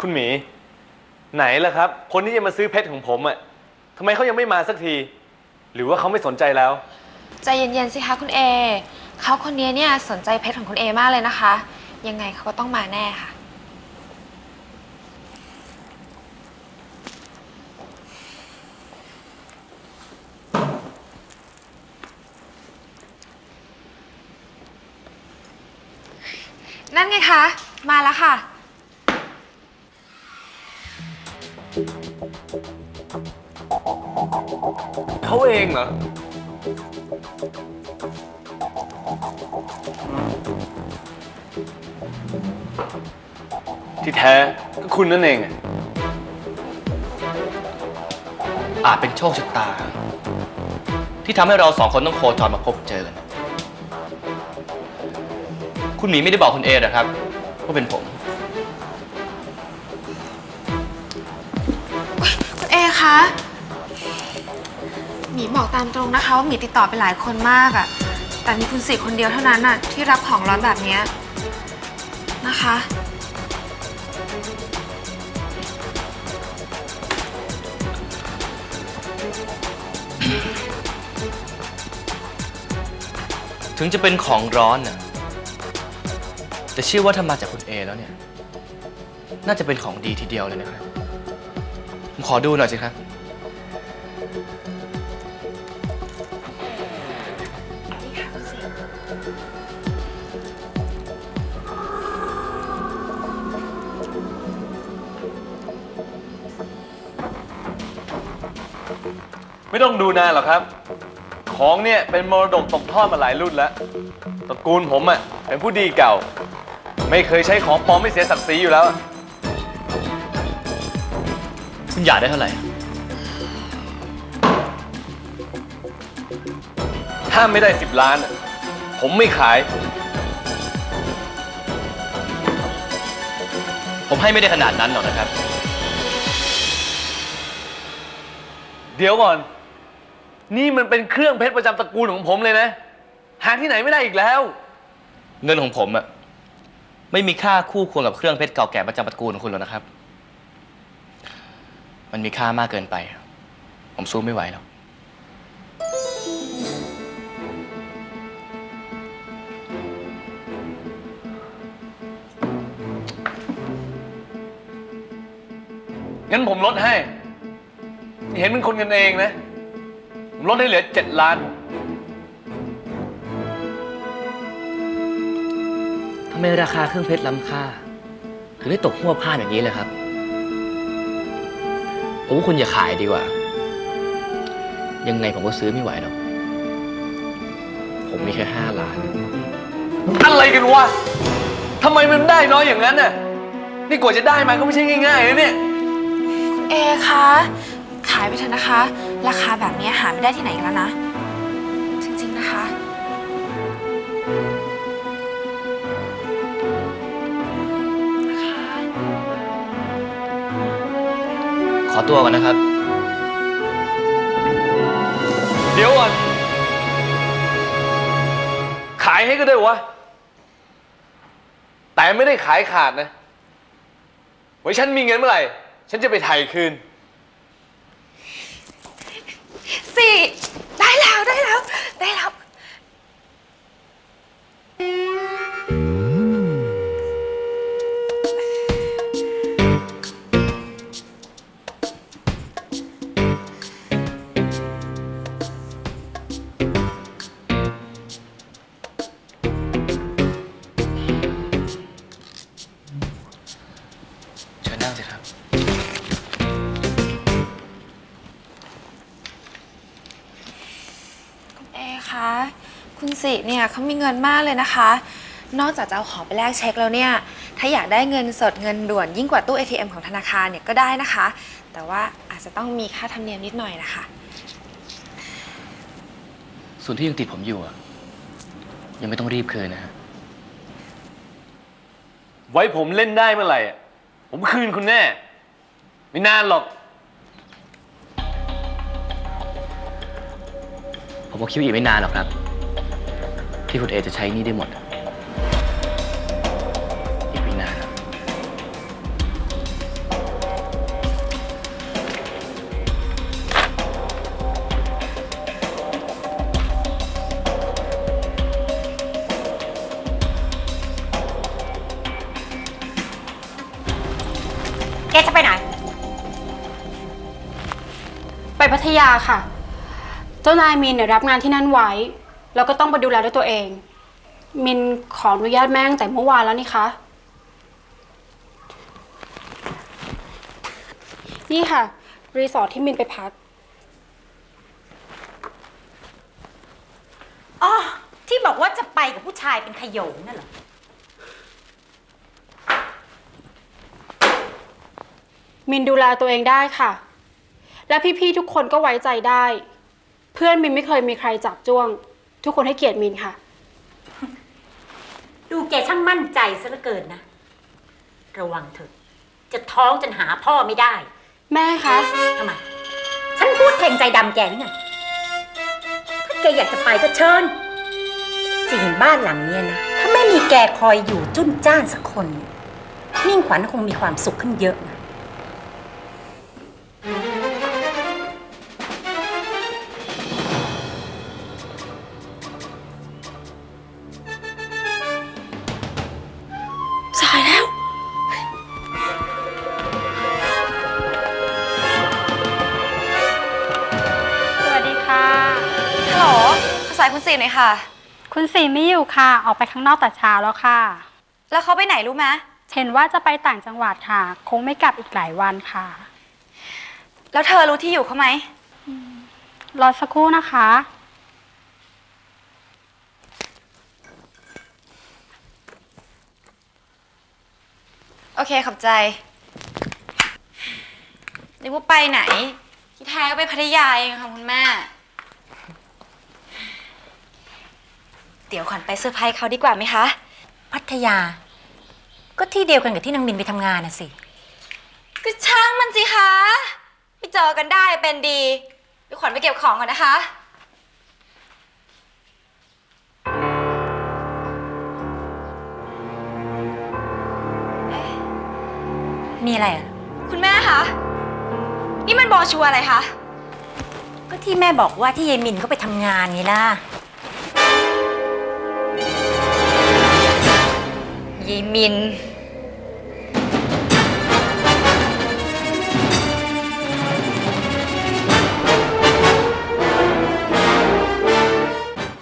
คุณหมี ไหนล่ะครับ คนที่จะมาซื้อเพชรของผมอะทำไมเขายังไม่มาสักที หรือว่าเขาไม่สนใจแล้ว ใจเย็นๆสิคะคุณเอเขาคนนี้เนี่ยสนใจเพชรของคุณเอมากเลยนะคะ ยังไงเขาก็ต้องมาแน่ค่ะ นั่นไงคะ มาแล้วค่ะ เขาเองเหรอ ที่แท้ก็คุณนั่นเองอะอาจเป็นโชคชะตา ที่ทำให้เราสองคนต้องโคจรมาพบเจอกันคุณหมีไม่ได้บอกคุณเอหรอครับว่าเป็นผม คุณเอคะ หมีบอกตามตรงนะคะว่าหมีติดต่อไปหลายคนมากอะแต่มีคุณสี่คนเดียวเท่านั้นอะที่รับของร้อนแบบเนี้ยนะคะ ถึงจะเป็นของร้อนน่ะแต่เชื่อว่าถ้ามาจากคุณเอแล้วเนี่ย น่าจะเป็นของดีทีเดียวเลยนะครับ ผมขอดูหน่อยสิครับ ไม่ต้องดูนานหรอกครับ ของเนี่ยเป็นมรดกตกทอดมาหลายรุ่นแล้วตระกูลผมอะเป็นผู้ดีเก่า ไม่เคยใช้ของปลอมไม่เสียศักดิ์ศรีอยู่แล้วอะคุณอยากได้เท่าไหร่ ถ้าไม่ได้สิบล้านอะผมไม่ขาย ผมให้ไม่ได้ขนาดนั้นหรอกนะครับ เดี๋ยวก่อน นี่มันเป็นเครื่องเพชรประจำตระกูลของผมเลยนะ หาที่ไหนไม่ได้อีกแล้ว เงินของผมอะไม่มีค่าคู่ควรกับเครื่องเพชรเก่าแก่ประจำตระกูลของคุณหรอกนะครับ มันมีค่ามากเกินไป ผมสู้ไม่ไหวหรอก งั้นผมลดให้ เห็นเป็นคนกันเองนะ ผมลดให้เหลือเจ็ดล้าน ทำไมราคาเครื่องเพชรล้ำค่า ถึงได้ตกหัวพลาดอย่างนี้เลยครับ ผมว่าคุณอย่าขายดีกว่า ยังไงผมก็ซื้อไม่ไหวหรอก ผมมีแค่ห้าล้าน อะไรกันวะทำไมมันได้น้อยอย่างนั้นน่ะ นี่กว่าจะได้มาก็ไม่ใช่ง่ายๆนะเนี่ยคุณเอคะ ขายไปเถอะนะคะ ราคาแบบนี้หาไม่ได้ที่ไหนอีกแล้วนะ จริงๆนะคะนะคะ ขอตัวก่อนนะครับ เดี๋ยวก่อน ขายให้ก็ได้วะ แต่ไม่ได้ขายขาดนะ ไว้ฉันมีเงินเมื่อไหร่ ฉันจะไปไถ่คืน สี่ได้แล้วได้แล้ว คุณเอคะ คุณสิเนี่ยเขามีเงินมากเลยนะคะ นอกจากจะเอาของไปแลกเช็คแล้วเนี่ย ถ้าอยากได้เงินสดเงินด่วนยิ่งกว่าตู้ ATM ของธนาคารเนี่ยก็ได้นะคะ แต่ว่าอาจจะต้องมีค่าธรรมเนียมนิดหน่อยนะคะ ส่วนที่ยังติดผมอยู่อะยังไม่ต้องรีบคืนนะฮะ ไว้ผมเล่นได้เมื่อไหร่อะผมคืนคุณแน่ ไม่นานหรอก ผมก็คิดว่าอีกไม่นานหรอกครับ ที่คุณเอจะใช้นี่ได้หมด อีกไม่นาน แกจะไปไหน ไปพัทยาค่ะ เจ้านายมินเนี่ยรับงานที่นั่นไว้ แล้วก็ต้องไปดูแลด้วยตัวเอง มินขออนุญาตแม่ตั้งแต่เมื่อวานแล้วนี่คะ นี่ค่ะ รีสอร์ทที่มินไปพัก อ๋อที่บอกว่าจะไปกับผู้ชายเป็นขโยงนั่นเหรอ มินดูแลตัวเองได้ค่ะ และพี่ๆทุกคนก็ไว้ใจได้ เพื่อนมินไม่เคยมีใครจับจ้วง ทุกคนให้เกียรติมินค่ะ ดูแกช่างมั่นใจซะเหลือเกินนะ ระวังเถอะ จะท้องจนหาพ่อไม่ได้แม่คะ ทำไม ฉันพูดแทงใจดำแกนี่ไง ถ้าแกอยากจะไปก็เชิญ จริงบ้านหลังเนี้ยนะ ถ้าไม่มีแกคอยอยู่จุ้นจ้านสักคนเนี่ยมิ่งขวัญคงมีความสุขขึ้นเยอะนะ หน่อยค่ะ คุณสีไม่อยู่ค่ะ ออกไปข้างนอกแต่เช้าแล้วค่ะ แล้วเขาไปไหนรู้ไหมเห็นว่าจะไปต่างจังหวัดค่ะ คงไม่กลับอีกหลายวันค่ะ แล้วเธอรู้ที่อยู่เขาไหมรอสักครู่นะคะ โอเคขอบใจนึกว่าไปไหน ที่แท้ก็ไปพัทยาเองค่ะคุณแม่ เดี๋ยวขวัญไปเซอร์ไพรส์เขาดีกว่าไหมคะ พัทยา ก็ที่เดียวกันกับที่นางมินไปทำงานน่ะสิ ก็ช่างมันสิคะไปเจอกันได้เป็นดีเดี๋ยวขวัญไปเก็บของก่อนนะคะ มีอะไรอะ คุณแม่คะ นี่มันบอชัวร์อะไรคะ ก็ที่แม่บอกว่าที่ยายมินเขาไปทำงานไงล่ะ มิน